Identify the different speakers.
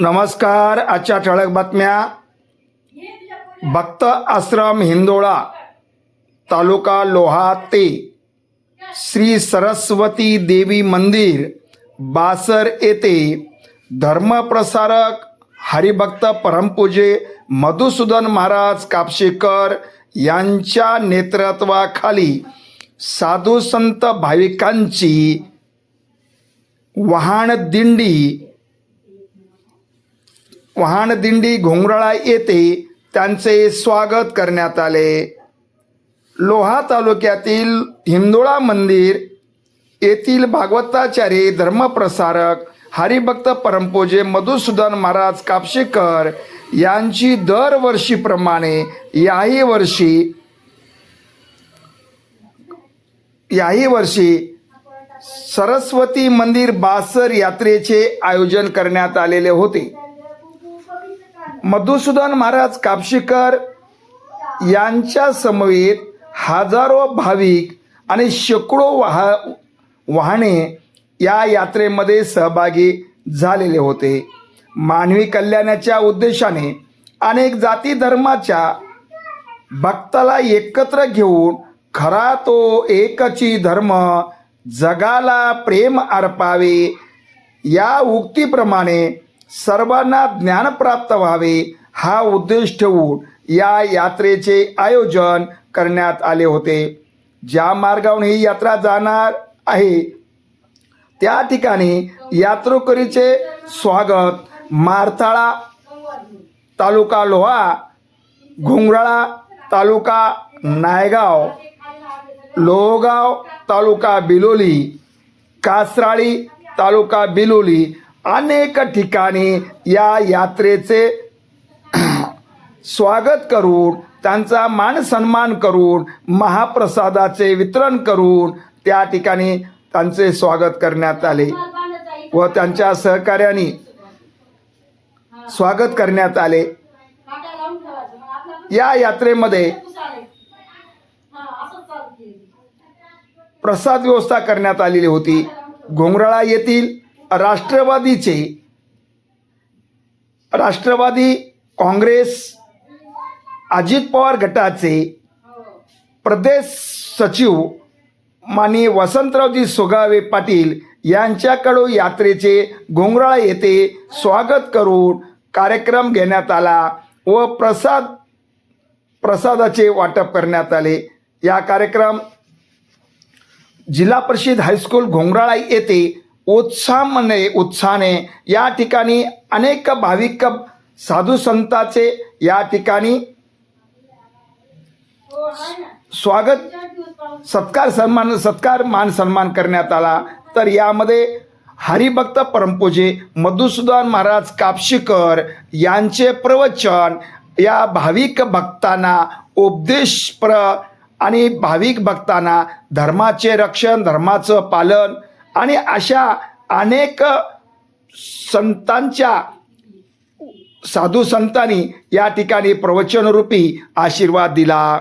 Speaker 1: नमस्कार आजच्या ठळक बातम्या. भक्त आश्रम हिंदोळा तालुका लोहा ते. श्री सरस्वती देवी मंदिर बासर येथे. धर्मप्रसारक हरिभक्त परमपूजे मधुसूदन महाराज कापशेकर यांच्या नेतृत्वाखाली साधू संत भाविकांची वाहन वाहनदिंडी घोंगराळा येथे त्यांचे स्वागत करण्यात आले. लोहा तालुक्यातील हिंदोळा मंदिर येथील भागवताचार्य धर्मप्रसारक हरिभक्त परमपूजे मधुसूदन महाराज कापशेकर यांची दरवर्षीप्रमाणे याही वर्षी याही वर्षी सरस्वती मंदिर बासर यात्रेचे आयोजन करण्यात आलेले होते. मधुसूदन महाराज कापशीकर यांच्या समवेत हजारो भाविक आणि शेकडो वाह वाहने या यात्रेमध्ये सहभागी झालेले होते. मानवी कल्याणाच्या उद्देशाने अनेक जाती धर्माच्या भक्ताला एकत्र घेऊन खरा तो एकची धर्म जगाला प्रेम अर्पावे या उक्तीप्रमाणे सर्वांना ज्ञान प्राप्त व्हावे हा उद्देश ठेवून या यात्रेचे आयोजन करण्यात आले होते. ज्या मार्गावरून ही यात्रा जाणार आहे त्या ठिकाणी यात्रेकरीचे स्वागत मारताळा तालुका लोहा घुंगराळा तालुका नायगाव लोहगाव तालुका बिलोली कासराळी तालुका बिलोली अनेक ठिकाणी या यात्रेचे स्वागत करून त्यांचा मान सन्मान करून महाप्रसादाचे वितरण करून त्या ठिकाणी त्यांचे स्वागत करण्यात आले व त्यांच्या सहकार्याने स्वागत करण्यात आले. या यात्रेमध्ये प्रसाद व्यवस्था करण्यात आलेली होती. घोंगराळा येथील राष्ट्रवादीचे राष्ट्रवादी काँग्रेस अजित पवार गटाचे प्रदेश सचिव माने वसंतरावजी सुगावे पाटील यांच्याकडून यात्रेचे घोंगराळा येथे स्वागत करून कार्यक्रम घेण्यात आला व प्रसाद प्रसादाचे वाटप करण्यात आले. या कार्यक्रम जिल्हा परिषद हायस्कूल घोंगराळा येथे उत्साहाने उत्साहाने या ठिकाणी अनेक भाविक साधू संतांचे या ठिकाणी स्वागत सत्कार सन्मान सत्कार मान सन्मान करण्यात आला. तर यामध्ये हरिभक्त परमपूजे मधुसूदन महाराज कापशीकर यांचे प्रवचन या भाविक भक्तांना उपदेशप्र आणि भाविक भक्तांना धर्माचे रक्षण धर्माचं पालन आणि अशा अनेक संतांच्या साधू संतांनी या ठिकाणी प्रवचनरूपी आशीर्वाद दिला.